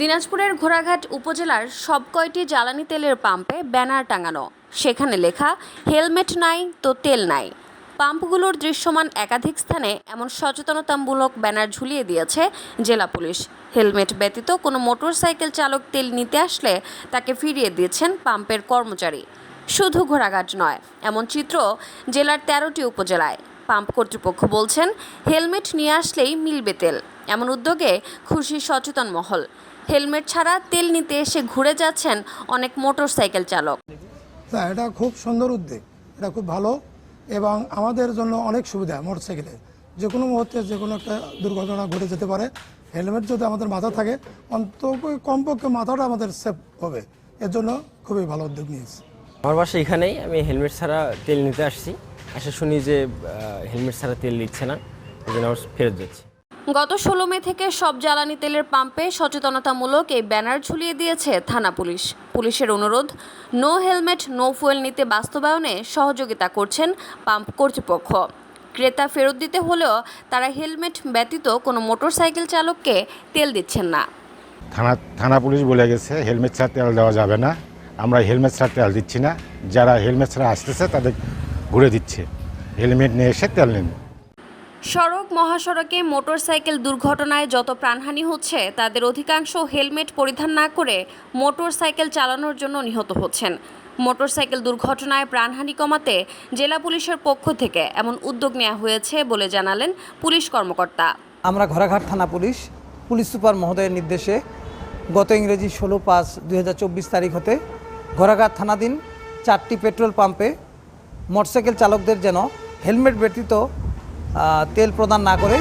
দিনাজপুরের ঘোড়াঘাট উপজেলার সব কয়টি জ্বালানি তেলের পাম্পে ব্যানার টাঙানো। সেখানে লেখা, হেলমেট নাই তো তেল নাই। পাম্পগুলোর দৃশ্যমান একাধিক স্থানে এমন সচেতনতামূলক ব্যানার ঝুলিয়ে দিয়েছে জেলা পুলিশ। হেলমেট ব্যতীত কোনো মোটরসাইকেল চালক তেল নিতে আসলে তাকে ফিরিয়ে দিয়েছেন পাম্পের কর্মচারী। শুধু ঘোড়াঘাট নয়, এমন চিত্র জেলার তেরোটি উপজেলায়। পাম্প কর্তৃপক্ষ বলছেন হেলমেট নিয়ে আসলেই মিলবে তেল। এমন উদ্যোগে খুশি সচেতন মহল। হেলমেট ছাড়া তেল নিতে এসে ঘুরে যাচ্ছেন অনেক মোটরসাইকেল চালক। তা এটা খুব সুন্দর উদ্যোগ। এটা খুব ভালো এবং আমাদের জন্য অনেক সুবিধা মোটরসাইকেলে। যে কোনো মুহূর্তে যে কোনো একটা দুর্ঘটনা ঘটে যেতে পারে হেলমেট যদি আমাদের মাথা থাকে অন্তত কমপক্ষে মাথাটা আমাদের সেফ হবে। এর জন্য খুবই ভালো উদ্যোগ নিয়েছে। আমার বাসা এখানেই আমি হেলমেট ছাড়া তেল নিতে আসছি। আসে শুনি যে হেলমেট ছাড়া তেল দিচ্ছে না এই জন্য আমার ফেরত যাচ্ছি। গত ষোলো মে থেকে সব জ্বালানি তেলের পাম্পে সচেতনতামূলক এই ব্যানার ঝুলিয়ে দিয়েছে থানা পুলিশ। পুলিশের অনুরোধ নো হেলমেট নো ফুয়েল নিতে বাস্তবায়নে সহযোগিতা করছেন পাম্প কর্তৃপক্ষ। ক্রেতা ফেরত দিতে হলেও তারা হেলমেট ব্যতীত কোনো মোটরসাইকেল চালককে তেল দিচ্ছেন না। থানা থানা পুলিশ বলে গেছে হেলমেট ছাড়া তেল দেওয়া যাবে না। আমরা হেলমেট ছাড়া তেল দিচ্ছি না। যারা হেলমেট ছাড়া আসতেছে তাদের ঘুরে দিচ্ছে। হেলমেট নিয়ে এসে তেল নিন সড়ক মহাসড়কে মোটরসাইকেল দুর্ঘটনায় যত প্রাণহানি হচ্ছে তাদের অধিকাংশ হেলমেট পরিধান না করে মোটরসাইকেল চালানোর জন্য নিহত হচ্ছেন। মোটরসাইকেল দুর্ঘটনায় প্রাণহানি কমাতে জেলা পুলিশের পক্ষ থেকে এমন উদ্যোগ নেওয়া হয়েছে বলে জানালেন পুলিশ কর্মকর্তা। আমরা ঘোড়াঘাট থানা পুলিশ পুলিশ সুপার মহোদয়ের নির্দেশে গত ইংরেজি ষোলো পাঁচ দুই তারিখ হতে ঘোড়াঘাট থানাধীন চারটি পেট্রোল পাম্পে মোটরসাইকেল চালকদের যেন হেলমেট ব্যতীত তেল প্রদান না করে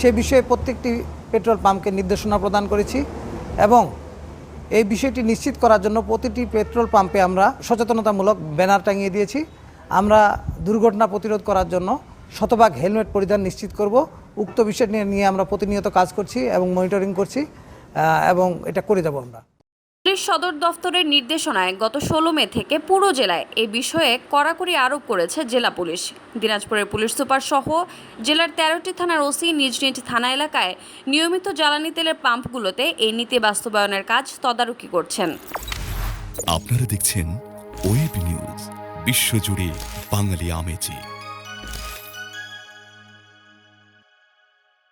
সে বিষয়ে প্রত্যেকটি পেট্রোল পাম্পকে নির্দেশনা প্রদান করেছি এবং এই বিষয়টি নিশ্চিত করার জন্য প্রতিটি পেট্রোল পাম্পে আমরা সচেতনতামূলক ব্যানার টাঙিয়ে দিয়েছি। আমরা দুর্ঘটনা প্রতিরোধ করার জন্য শতভাগ হেলমেট পরিধান নিশ্চিত করব। উক্ত বিষয় নিয়ে আমরা প্রতিনিয়ত কাজ করছি এবং মনিটরিং করছি এবং এটা করে যাব আমরা। পুলিশ সদর দফতরের নির্দেশনায় গত ষোলো মে থেকে পুরো জেলায় এ বিষয়ে কড়াকড়ি আরোপ করেছে জেলা পুলিশ। দিনাজপুরের পুলিশ সুপার সহ জেলার তেরোটি থানার ওসি নিজ নিজ থানা এলাকায় নিয়মিত জ্বালানি তেলের পাম্পগুলোতে এই নীতি বাস্তবায়নের কাজ তদারকি করছেন। আপনারা দেখছেন ওয়েব নিউজ, বিশ্বজুড়ে বাঙালি আমেজি।